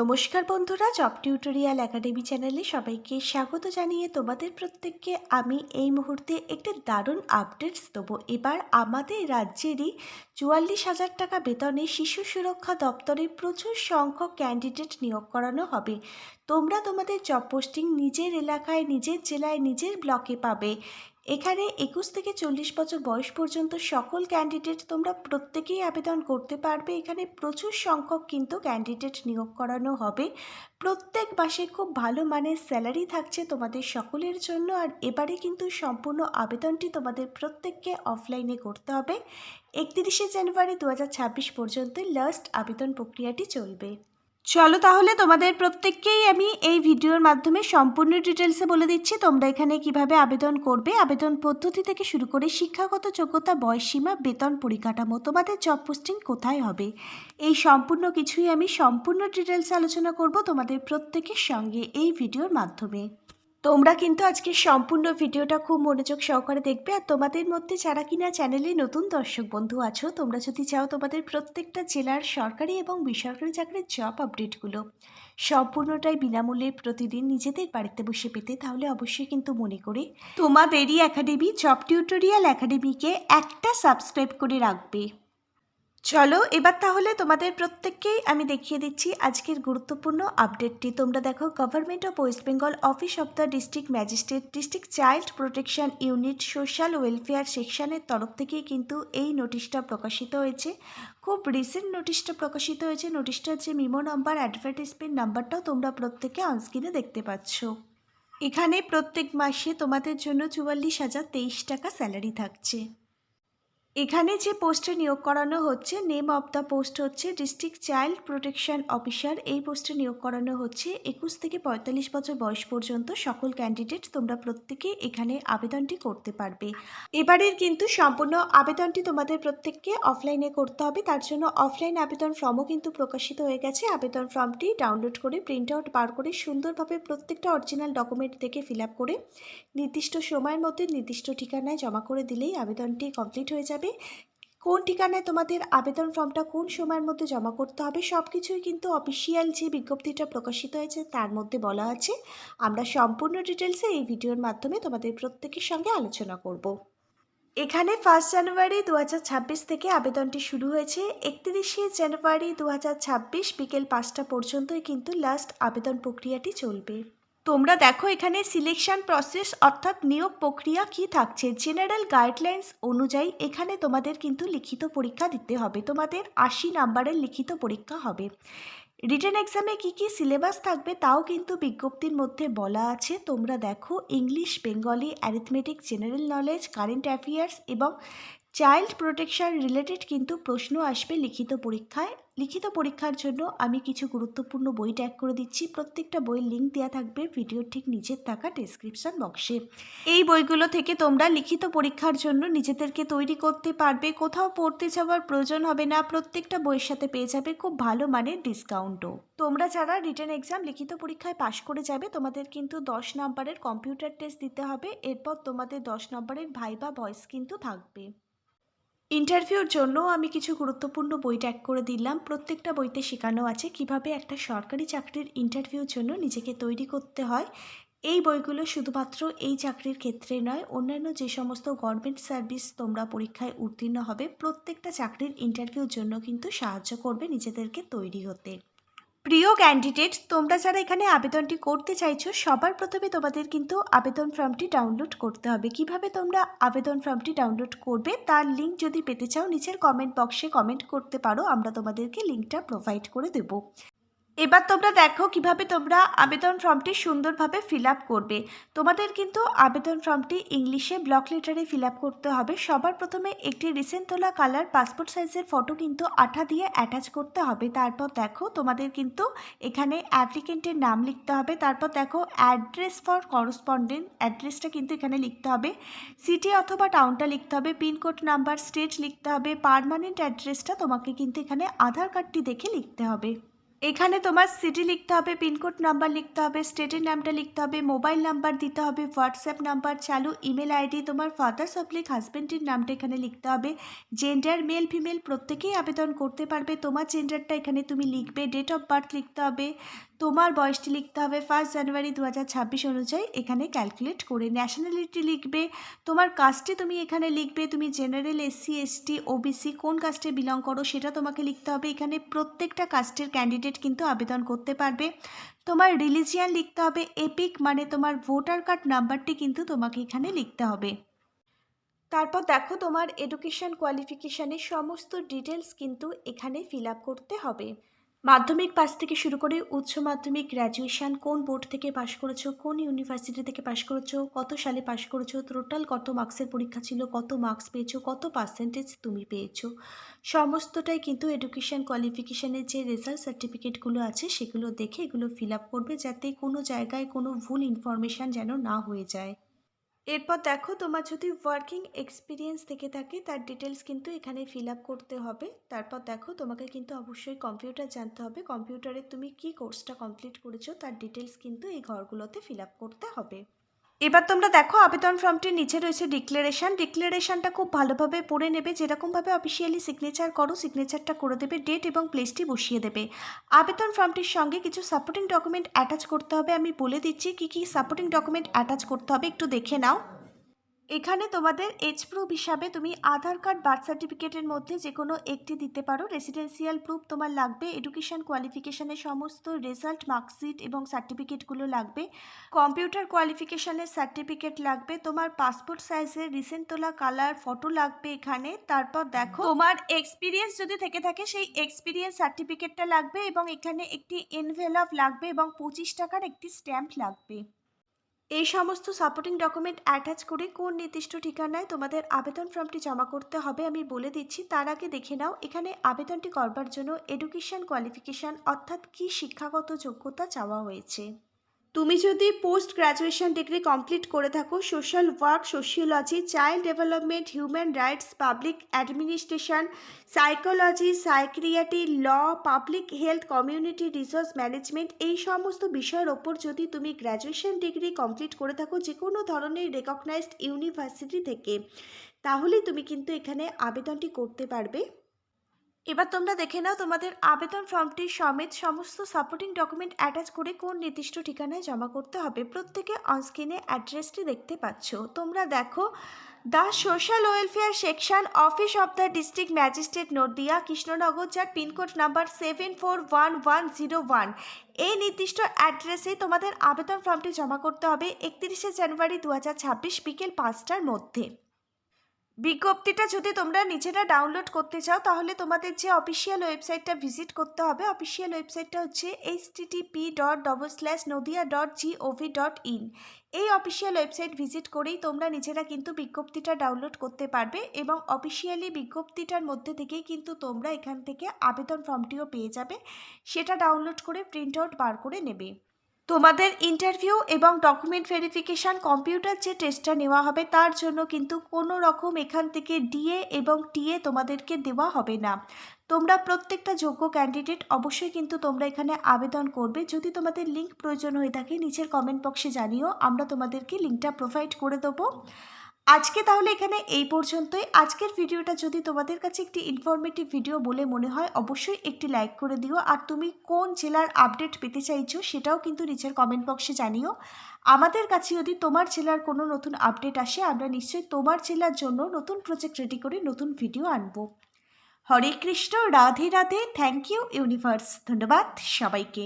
নমস্কার বন্ধুরা job tutorial academy চ্যানেলে সবাইকে স্বাগত জানিয়ে তোমাদের প্রত্যেককে আমি এই মুহূর্তে একটি দারুণ আপডেটস দেবো। এবার আমাদের রাজ্যেরই চুয়াল্লিশ হাজার টাকা বেতনে শিশু সুরক্ষা দপ্তরে প্রচুর সংখ্যক ক্যান্ডিডেট নিয়োগ করানো হবে। তোমরা তোমাদের জব পোস্টিং নিজের এলাকায়, নিজের জেলায়, নিজের ব্লকে পাবে। এখানে একুশ থেকে চল্লিশ বছর বয়স পর্যন্ত সকল ক্যান্ডিডেট তোমরা প্রত্যেকেই আবেদন করতে পারবে। এখানে প্রচুর সংখ্যক কিন্তু ক্যান্ডিডেট নিয়োগ করানো হবে। প্রত্যেক মাসে খুব ভালো মানের স্যালারি থাকছে তোমাদের সকলের জন্য আর এবারে কিন্তু সম্পূর্ণ আবেদনটি তোমাদের প্রত্যেককে অফলাইনে করতে হবে। একত্রিশে জানুয়ারি দু হাজার ছাব্বিশ পর্যন্ত লাস্ট আবেদন প্রক্রিয়াটি চলবে। চলো তাহলে তোমাদের প্রত্যেককেই আমি এই ভিডিওর মাধ্যমে সম্পূর্ণ ডিটেলসে বলে দিচ্ছি, তোমরা এখানে কীভাবে আবেদন করবে। আবেদন পদ্ধতি থেকে শুরু করে শিক্ষাগত যোগ্যতা বয়সীমা বেতন পরিকাঠামো, তোমাদের জব পোস্টিং কোথায় হবে, এই সম্পূর্ণ কিছুই আমি সম্পূর্ণ ডিটেলসে আলোচনা করব তোমাদের প্রত্যেকের সঙ্গে এই ভিডিওর মাধ্যমে। তোমরা কিন্তু আজকে সম্পূর্ণ ভিডিওটা খুব মনোযোগ সহকারে দেখবে আর তোমাদের মধ্যে যারা কিনা চ্যানেলে নতুন দর্শক বন্ধু আছো, তোমরা যদি চাও তোমাদের প্রত্যেকটা জেলার সরকারি এবং বেসরকারি চাকরির জব আপডেটগুলো সম্পূর্ণটাই বিনামূল্যে প্রতিদিন নিজেদের বাড়িতে বসে পেতে, তাহলে অবশ্যই কিন্তু মনে করে তোমাদেরই একাডেমি জব টিউটোরিয়াল একাডেমিকে একটা সাবস্ক্রাইব করে রাখবে। চলো, এবার তাহলে তোমাদের প্রত্যেককেই আমি দেখিয়ে দিচ্ছি আজকের গুরুত্বপূর্ণ আপডেটটি তোমরা দেখো government of West Bengal office of the district magistrate district child protection unit social welfare সেকশনের তরফ থেকে কিন্তু এই নোটিশটা প্রকাশিত হয়েছে। খুব রিসেন্ট নোটিশটা প্রকাশিত হয়েছে। নোটিশটার যে মিমো নাম্বার অ্যাডভার্টাইজমেন্ট নাম্বারটাও তোমরা প্রত্যেকে অনস্ক্রিনে দেখতে পাচ্ছ। এখানে প্রত্যেক মাসে তোমাদের জন্য চুয়াল্লিশ হাজার তেইশ টাকা স্যালারি থাকছে। এখানে যে পোস্টে নিয়োগ করানো হচ্ছে নেম অফ দ্য পোস্ট হচ্ছে ডিস্ট্রিক্ট চাইল্ড প্রোটেকশন অফিসার এই পোস্টে নিয়োগ করানো হচ্ছে একুশ থেকে পঁয়তাল্লিশ বছর বয়স পর্যন্ত সকল ক্যান্ডিডেট তোমরা প্রত্যেকে এখানে আবেদনটি করতে পারবে। এবারের কিন্তু সম্পূর্ণ আবেদনটি তোমাদের প্রত্যেককে অফলাইনে করতে হবে। তার জন্য অফলাইন আবেদন ফর্মও কিন্তু প্রকাশিত হয়ে গেছে। আবেদন ফর্মটি ডাউনলোড করে প্রিন্ট আউট বার করে সুন্দরভাবে প্রত্যেকটা অরিজিনাল ডকুমেন্ট থেকে ফিল করে নির্দিষ্ট সময়ের মধ্যে নির্দিষ্ট ঠিকানায় জমা করে দিলেই আবেদনটি কমপ্লিট হয়ে যাবে। কোন ঠিকানায় তোমাদের আবেদন ফর্মটা কোন সময়ের মধ্যে জমা করতে হবে? সব কিছুই কিন্তু অফিসিয়াল যে বিজ্ঞপ্তিটা প্রকাশিত হয়েছে তার মধ্যে বলা আছে। আমরা সম্পূর্ণ ডিটেলসে এই ভিডিওর মাধ্যমে তোমাদের প্রত্যেকের সঙ্গে আলোচনা করব। এখানে ফার্স্ট জানুয়ারি দু হাজার ছাব্বিশ থেকে আবেদনটি শুরু হয়েছে। একত্রিশে জানুয়ারি দু হাজার ছাব্বিশ বিকেল পাঁচটা পর্যন্তই কিন্তু লাস্ট আবেদন প্রক্রিয়াটি চলবে। তোমরা দেখো এখানে সিলেকশন প্রসেস অর্থাৎ নিয়োগ প্রক্রিয়া কি থাকছে। জেনারেল গাইডলাইন্স অনুযায়ী এখানে তোমাদের কিন্তু লিখিত পরীক্ষা দিতে হবে। তোমাদের আশি নাম্বারের লিখিত পরীক্ষা হবে। রিটার্ন এক্সামে কি কি সিলেবাস থাকবে তাও কিন্তু বিজ্ঞপ্তির মধ্যে বলা আছে। তোমরা দেখো English Bengali arithmetic general knowledge current affairs এবং চাইল্ড প্রোটেকশন রিলেটেড কিন্তু প্রশ্ন আসবে লিখিত পরীক্ষায়। লিখিত পরীক্ষার জন্য আমি কিছু গুরুত্বপূর্ণ বই ট্যাগ করে দিচ্ছি। প্রত্যেকটা বইয়ের লিঙ্ক দেওয়া থাকবে ভিডিওর ঠিক নিচের থাকা ডেসক্রিপশন বক্সে এই বইগুলো থেকে তোমরা লিখিত পরীক্ষার জন্য নিজেদেরকে তৈরি করতে পারবে। কোথাও পড়তে যাওয়ার প্রয়োজন হবে না। প্রত্যেকটা বইয়ের সাথে পেয়ে যাবে খুব ভালো মানের ডিসকাউন্টও তোমরা যারা রিটার্ন এক্সাম লিখিত পরীক্ষায় পাশ করে যাবে, তোমাদের কিন্তু দশ নম্বরের কম্পিউটার টেস্ট দিতে হবে। এরপর তোমাদের দশ নম্বরের ভাইবা ভয়েস কিন্তু থাকবে। ইন্টারভিউর জন্য আমি কিছু গুরুত্বপূর্ণ বই ট্যাগ করে দিলাম। প্রত্যেকটা বইতে শেখানো আছে কীভাবে একটা সরকারি চাকরির ইন্টারভিউর জন্য নিজেকে তৈরি করতে হয়। এই বইগুলো শুধুমাত্র এই চাকরির ক্ষেত্রে নয়, অন্যান্য যে সমস্ত গভর্নমেন্ট সার্ভিস তোমরা পরীক্ষায় উত্তীর্ণ হবে, প্রত্যেকটা চাকরির ইন্টারভিউর জন্য কিন্তু সাহায্য করবে নিজেদেরকে তৈরি হতে। প্রিয় ক্যান্ডিডেট তোমরা যারা এখানে আবেদনটি করতে চাইছো, সবার প্রথমে তোমাদের কিন্তু আবেদন ফর্মটি ডাউনলোড করতে হবে। কীভাবে তোমরা আবেদন ফর্মটি ডাউনলোড করবে, তার লিঙ্ক যদি পেতে চাও, নিচের কমেন্ট বক্সে কমেন্ট করতে পারো, আমরা তোমাদেরকে লিঙ্কটা প্রোভাইড করে দেবো। এবার তোমরা দেখো কীভাবে তোমরা আবেদন ফর্মটি সুন্দরভাবে ফিল করবে। তোমাদের কিন্তু আবেদন ফর্মটি ইংলিশে ব্লক লেটারে ফিল করতে হবে। সবার প্রথমে একটি রিসেন্ট তোলা কালার পাসপোর্ট সাইজের ফটো কিন্তু আঠা দিয়ে অ্যাটাচ করতে হবে। তারপর দেখো তোমাদের কিন্তু এখানে অ্যাপ্লিকেন্টের নাম লিখতে হবে। তারপর দেখো অ্যাড্রেস ফর করসপন্ডেন্ট অ্যাড্রেসটা কিন্তু এখানে লিখতে হবে। সিটি অথবা টাউনটা লিখতে হবে। পিনকোড নাম্বার স্টেট লিখতে হবে। পারমানেন্ট অ্যাড্রেসটা তোমাকে কিন্তু এখানে আধার কার্ডটি দেখে লিখতে হবে। এখানে তোমার সিটি লিখতে হবে পিনকোড নাম্বার লিখতে হবে স্টেটের নামটা লিখতে হবে মোবাইল নাম্বার দিতে হবে হোয়াটসঅ্যাপ নাম্বার চালু ইমেল আইডি তোমার ফাদার অবলিক হাজব্যান্ডের নামটা এখানে লিখতে হবে। জেন্ডার মেল ফিমেল প্রত্যেকেই আবেদন করতে পারবে। তোমার জেন্ডারটা এখানে তুমি লিখবে ডেট অফ বার্থ লিখতে হবে। তোমার বয়সটি লিখতে হবে ফার্স্ট জানুয়ারি দু ছাব্বিশ অনুযায়ী। এখানে ক্যালকুলেট করে ন্যাশনালিটি লিখবে। তোমার কাস্টে তুমি এখানে লিখবে, তুমি জেনারেল এসসি এসটি ওবিসি কোন কাস্টে বিলং করো সেটা তোমাকে লিখতে হবে। এখানে প্রত্যেকটা কাস্টের ক্যান্ডিডেট কিন্তু আবেদন করতে পারবে। তোমার রিলিজিয়ান লিখতে হবে এপিক মানে তোমার ভোটার কার্ড নাম্বারটি কিন্তু তোমাকে এখানে লিখতে হবে। তারপর দেখো তোমার এডুকেশন কোয়ালিফিকেশানের সমস্ত ডিটেলস কিন্তু এখানে ফিল করতে হবে। মাধ্যমিক পাস থেকে শুরু করে উচ্চ মাধ্যমিক গ্র্যাজুয়েশন কোন বোর্ড থেকে পাশ করেছ, কোন ইউনিভার্সিটি থেকে পাশ করেছ, কত সালে পাশ করেছ টোটাল কত মার্কসের পরীক্ষা ছিল, কত মার্কস পেয়েছ, কত পার্সেন্টেজ তুমি পেয়েছ? সমস্তটাই কিন্তু এডুকেশন কোয়ালিফিকেশানের যে রেজাল্ট সার্টিফিকেটগুলো আছে সেগুলো দেখে এগুলো ফিল আপ করবে যাতে কোনো জায়গায় কোনো ভুল ইনফরমেশান যেন না হয়ে যায়। এরপর দেখো তোমার যদি ওয়ার্কিং এক্সপিরিয়েন্স থেকে থাকে, তার ডিটেলস কিন্তু এখানে ফিল আপ করতে হবে। তারপর দেখো তোমাকে কিন্তু অবশ্যই কম্পিউটার জানতে হবে। কম্পিউটারে তুমি কি কোর্সটা কমপ্লিট করেছ, তার ডিটেলস কিন্তু এই ঘরগুলোতে ফিল আপ করতে হবে। এবার তোমরা দেখো, আবেদন ফর্মটির নিচে রয়েছে ডিক্লারেশান ডিক্লারেশানটা খুব ভালোভাবে পড়ে নেবে, যেরকমভাবে অফিসিয়ালি সিগনেচার করো সিগনেচারটা করে দেবে ডেট এবং প্লেসটি বসিয়ে দেবে। আবেদন ফর্মটির সঙ্গে কিছু সাপোর্টিং ডকুমেন্ট অ্যাটাচ করতে হবে, আমি বলে দিচ্ছি কি কি সাপোর্টিং ডকুমেন্ট অ্যাটাচ করতে হবে, একটু দেখে নাও। এখানে তোমাদের এজ প্রুফ হিসাবে তুমি আধার কার্ড বার্থ সার্টিফিকেটের মধ্যে যে কোনো একটি দিতে পারো। রেসিডেন্সিয়াল প্রুফ তোমার লাগবে এডুকেশন কোয়ালিফিকেশানের সমস্ত রেজাল্ট মার্কশিট এবং সার্টিফিকেটগুলো লাগবে। কম্পিউটার কোয়ালিফিকেশানের সার্টিফিকেট লাগবে, তোমার পাসপোর্ট সাইজের রিসেন্ট তোলা কালার ফটো লাগবে এখানে। তারপর দেখো, তোমার এক্সপিরিয়েন্স যদি থেকে থাকে, সেই এক্সপিরিয়েন্স সার্টিফিকেটটা লাগবে এবং এখানে একটি এনভেলপ লাগবে এবং পঁচিশ টাকার একটি স্ট্যাম্প লাগবে। এই সমস্ত সাপোর্টিং ডকুমেন্ট অ্যাটাচ করে কোন নির্দিষ্ট ঠিকানায় তোমাদের আবেদন ফর্মটি জমা করতে হবে আমি বলে দিচ্ছি, তার আগে দেখে নাও এখানে আবেদনটি করবার জন্য এডুকেশন কোয়ালিফিকেশান অর্থাৎ কি শিক্ষাগত যোগ্যতা চাওয়া হয়েছে। তুমি যদি পোস্ট গ্র্যাজুয়েশন ডিগ্রি কমপ্লিট করে থাকো social work sociology child development human rights public administration psychology psychiatry law public health community resource management এই সমস্ত বিষয়ের ওপর যদি তুমি গ্র্যাজুয়েশন ডিগ্রি কমপ্লিট করে থাকো যে কোনো ধরনের রেকগনাইজড ইউনিভার্সিটি থেকে, তাহলে তুমি কিন্তু এখানে আবেদনটি করতে পারবে। এবার তোমরা দেখে নাও তোমাদের আবেদন ফর্মটি সমেত সমস্ত সাপোর্টিং ডকুমেন্ট অ্যাটাচ করে কোন নির্দিষ্ট ঠিকানায় জমা করতে হবে। প্রত্যেকে অনস্ক্রিনে অ্যাড্রেসটি দেখতে পাচ্ছ। তোমরা দেখো the social welfare section office of the district magistrate Nadia Krishnanagar যার pin code number seven four one one zero one এই নির্দিষ্ট অ্যাড্রেসে তোমাদের আবেদন ফর্মটি জমা করতে হবে একত্রিশে জানুয়ারি দু হাজার ছাব্বিশ বিকেল পাঁচটার মধ্যে। বিজ্ঞপ্তিটা যদি তোমরা নিজেরা ডাউনলোড করতে চাও, তাহলে তোমাদের যে অফিসিয়াল ওয়েবসাইটটা ভিজিট করতে হবে অফিসিয়াল ওয়েবসাইটটা হচ্ছে H TTP dot double slash Nadia dot GOV dot in এই অফিসিয়াল ওয়েবসাইট ভিজিট করেই তোমরা নিজেরা কিন্তু বিজ্ঞপ্তিটা ডাউনলোড করতে পারবে এবং অফিসিয়ালি বিজ্ঞপ্তিটার মধ্যে থেকেই কিন্তু তোমরা এখান থেকে আবেদন ফর্মটিও পেয়ে যাবে। সেটা ডাউনলোড করে প্রিন্ট আউট বার করে নেবে। তোমাদের ইন্টারভিউ এবং ডকুমেন্ট ভেরিফিকেশান কম্পিউটার যে টেস্টটা নেওয়া হবে তার জন্য কিন্তু কোনো রকম এখান থেকে ডিএ এবং টিএ তোমাদেরকে দেওয়া হবে না। তোমরা প্রত্যেকটা যোগ্য ক্যান্ডিডেট অবশ্যই কিন্তু তোমরা এখানে আবেদন করবে। যদি তোমাদের লিঙ্ক প্রয়োজন হয়ে থাকে, নিচের কমেন্ট বক্সে জানিও, আমরা তোমাদেরকে লিঙ্কটা প্রোভাইড করে দেবো। আজকে তাহলে এখানে এই পর্যন্তই। আজকের ভিডিওটা যদি তোমাদের কাছে একটি ইনফরমেটিভ ভিডিও বলে মনে হয়, অবশ্যই একটি লাইক করে দিও। আর তুমি কোন জেলার আপডেট পেতে চাইছো সেটাও কিন্তু নিচের কমেন্ট বক্সে জানিও। আমাদের কাছে যদি তোমার জেলার কোনো নতুন আপডেট আসে, আমরা নিশ্চয়ই তোমার জেলার জন্য নতুন প্রজেক্ট রেডি করে নতুন ভিডিও আনব। Hare Krishna, Radhe Radhe. Thank you universe ধন্যবাদ সবাইকে।